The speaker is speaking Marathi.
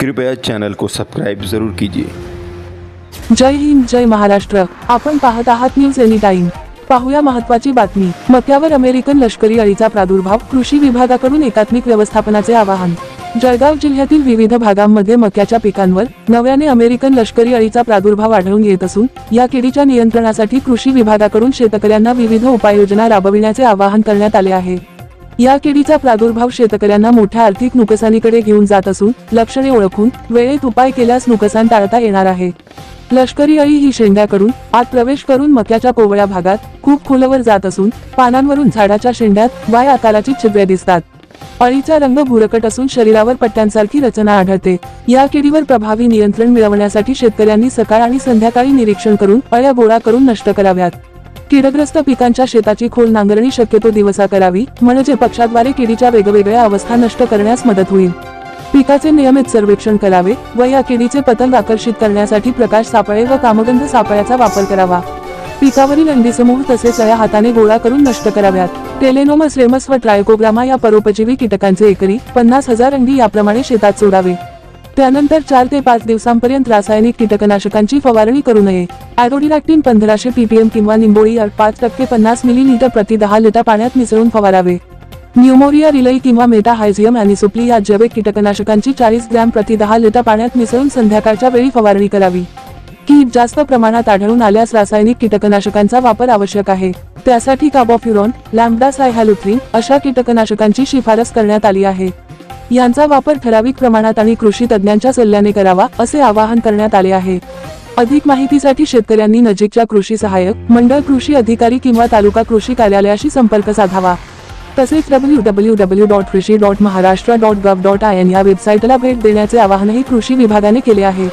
कृपया चॅनल को सब्सक्राइब ज़रूर कीजिए. जय हिंद जय महाराष्ट्र. आपण पाहत आहात न्यूज एनी टाइम पाहूया महत्वाची बातमी. मक्यावर अमेरिकन लष्करी अळीचा प्रादुर्भाव कृषी विभागाकडून एकात्मिक व्यवस्थापनाचे आवाहन. जळगाव जिल्ह्यातील विविध भागांमध्ये मक्याच्या पिकांवर नव्याने अमेरिकन लष्करी अळीचा प्रादुर्भाव आढळून येत असून या किडीच्या नियंत्रणासाठी कृषी विभागाकडून शेतकऱ्यांना विविध उपाययोजना राबविण्याचे आवाहन करण्यात आले आहे. या किडीचा प्रादुर्भाव शेतकऱ्यांना मोठ्या आर्थिक नुकसानीकडे घेऊन जात असून लक्षणे ओळखून वेळेत उपाय केल्यास नुकसान टाळता येणार आहे. लष्करी अळी ही शेंड्याकडून आत प्रवेश करून मक्याच्या कोवळ्या भागात खूप खोलवर जात असून पानांवरून झाडाच्या शेंड्यात वाय आकाराची छिद्रे दिसतात. अळीचा रंग भुरकट असून शरीरावर पट्ट्यांसारखी रचना आढळते. या किडीवर प्रभावी नियंत्रण मिळवण्यासाठी शेतकऱ्यांनी सकाळ आणि संध्याकाळी निरीक्षण करून अळ्या गोळा करून नष्ट कराव्यात. कीडग्रस्त पिकांच्या शेताची खोल नांगरणी शक्यतो दिवसा करावी म्हणजे पक्षाद्वारे किडीच्या वेगवेगळ्या अवस्था नष्ट करण्यास मदत होईल. पिकाचे नियमित सर्वेक्षण करावे व या किडीचे पतंग आकर्षित करण्यासाठी प्रकाश सापळे व कामगंध सापळ्याचा वापर करावा. पिकावरील अंडी समूह तसेच या हाताने गोळा करून नष्ट कराव्यात. टेलेनोमस रेमस व ट्रायकोग्रामा या परोपजीवी कीटकांचे एकरी पन्नास हजार अंडी याप्रमाणे शेतात सोडावे त्यानंतर चार ते पाच दिवसांपर्यंत रासायनिक कीटकनाशकांची फवारणी करू नये. आयरोडिलॅक्टिन पंधराशे पीपीएम किंवा निंबोळी पाच टक्के पन्नास मिलीलिटर प्रति दहा लिटर पाण्यात मिसळून फवारावे. न्यूमोरिया रिलई किंवा मेटाहायझियम अॅनिसोप्ली या जैविक कीटकनाशकांची चाळीस ग्रॅम प्रति दहा लिटर पाण्यात मिसळून संध्याकाळच्या वेळी फवारणी करावी. कीड जास्त प्रमाणात आढळून आल्यास रासायनिक कीटकनाशकांचा वापर आवश्यक आहे. त्यासाठी काबॉफ्युरॉन लॅम्बडा सायहॅलुथ्रिन अशा कीटकनाशकांची शिफारस करण्यात आली आहे. यांचा वापर ठराविक प्रमाणात आणि कृषी तज्ज्ञांच्या सल्ल्याने करावा असे आवाहन करण्यात आले आहे. अधिक माहितीसाठी शेतकऱ्यांनी नजीकच्या कृषी सहाय्यक मंडळ कृषी अधिकारी किंवा तालुका कृषी कार्यालयाशी संपर्क साधावा. तसेच W W W dot krishi dot Maharashtra dot gov dot I N या वेबसाईटला भेट देण्याचे आवाहनही कृषी विभागाने केले आहे.